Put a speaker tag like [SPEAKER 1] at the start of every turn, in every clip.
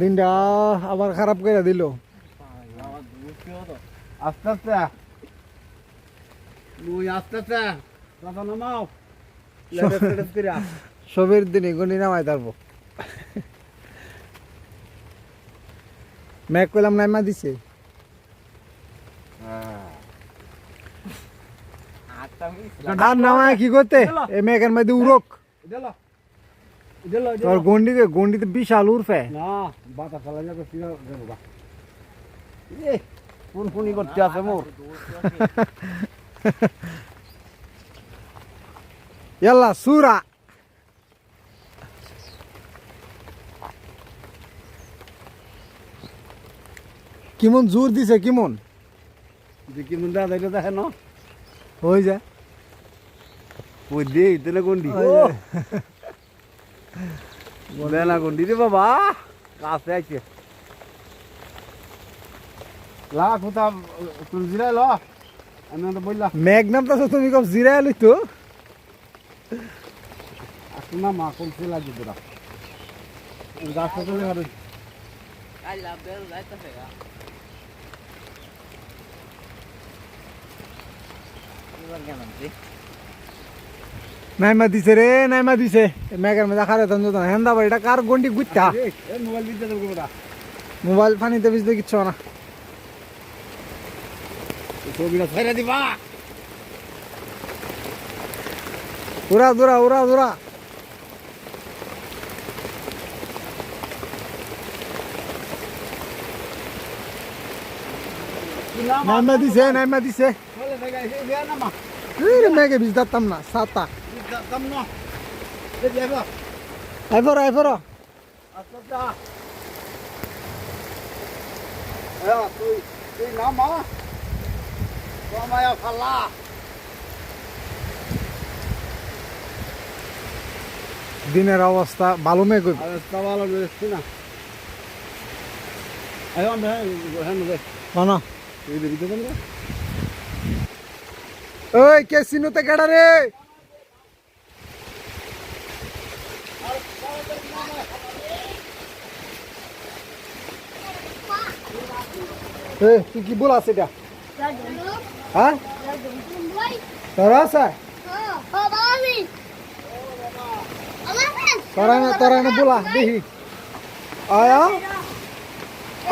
[SPEAKER 1] দিনটা আবার খারাপ করে দিল।
[SPEAKER 2] আস্তে আস্তে আস্তে আস্তে নামাও
[SPEAKER 1] সবের দিনে গন্ডি নামাই তারপর। ম্যাক কইলাম নাইমা দিছে। আর নামায় কি করতে? এ মেঘের মধ্যে উড়ক। তোর গন্ডিতে গন্ডিতে বিশাল উড়ফে।
[SPEAKER 2] না বাতা চালা যাবে ফিরে দেবো বা। এ কোন কোনি করতে আছে মোর।
[SPEAKER 1] ইয়াল্লা সুরা। কেমন জোর দিছে কেমন?
[SPEAKER 2] দাইলে দেখে না।
[SPEAKER 1] হয়ে যায়
[SPEAKER 2] ওই দে ইতনে গন্ডি।
[SPEAKER 1] ওই
[SPEAKER 2] গন্ডি রে বাবা। কাছে আছে লা কোথা তুমি জিরাই ল। আমি তো বললা
[SPEAKER 1] মেঘ নামতাছো তুমি কব জিরায় লই তো।
[SPEAKER 2] আসুন না মা কোন লাগি তোরা। গাছটা চলে গেল।
[SPEAKER 3] কাইলা বেল যাইতাছে গা এবার কেন দিছি
[SPEAKER 1] নাইমা দিছে রে নাইমা দিছে। মেঘের মধ্যে খারে তখন যত হেন্দা বাড়িটা কার গন্ডি গুচ্ছা
[SPEAKER 2] মোবাইল দিতে
[SPEAKER 1] মোবাইল পানিতে ভিজতে কিচ্ছু না।
[SPEAKER 2] ছবিটা ছেড়ে দিবা।
[SPEAKER 1] উড়া দুরা উড়া দুরা নাইমা দিছে নাইমা দিছে
[SPEAKER 2] চলে থেকে এসে না
[SPEAKER 1] মেঘে সাতা আইফর আইফর
[SPEAKER 2] ফালা
[SPEAKER 1] দিনের অবস্থা ভালো মেঘ।
[SPEAKER 2] আরে সওয়াল রয়েছে না
[SPEAKER 1] ওই কে সিনুতে কেডা রে? তুই কি বল আছে এটা? হ্যাঁ? তোরা তোরা তোরা বলা, দেখি। আয়া?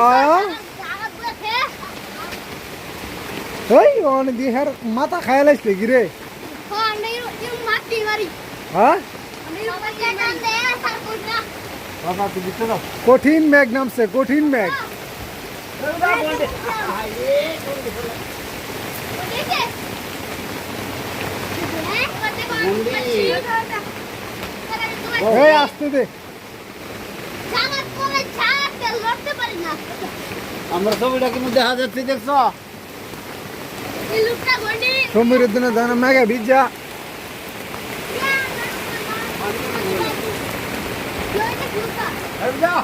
[SPEAKER 1] আয়া? এই অনেক দিয়ে হের মাথা খায় লাইছে কি রে হ্যাঁ
[SPEAKER 2] বাবা তুই দিতে দাও
[SPEAKER 1] কঠিন মেঘ নামছে কঠিন মেঘ এই আসতে দে
[SPEAKER 2] আমরা ছবিটা কিন্তু দেখা যাচ্ছে দেখছ
[SPEAKER 1] সমীরের দিনে জানা মেঘে ভিজা
[SPEAKER 2] এই যা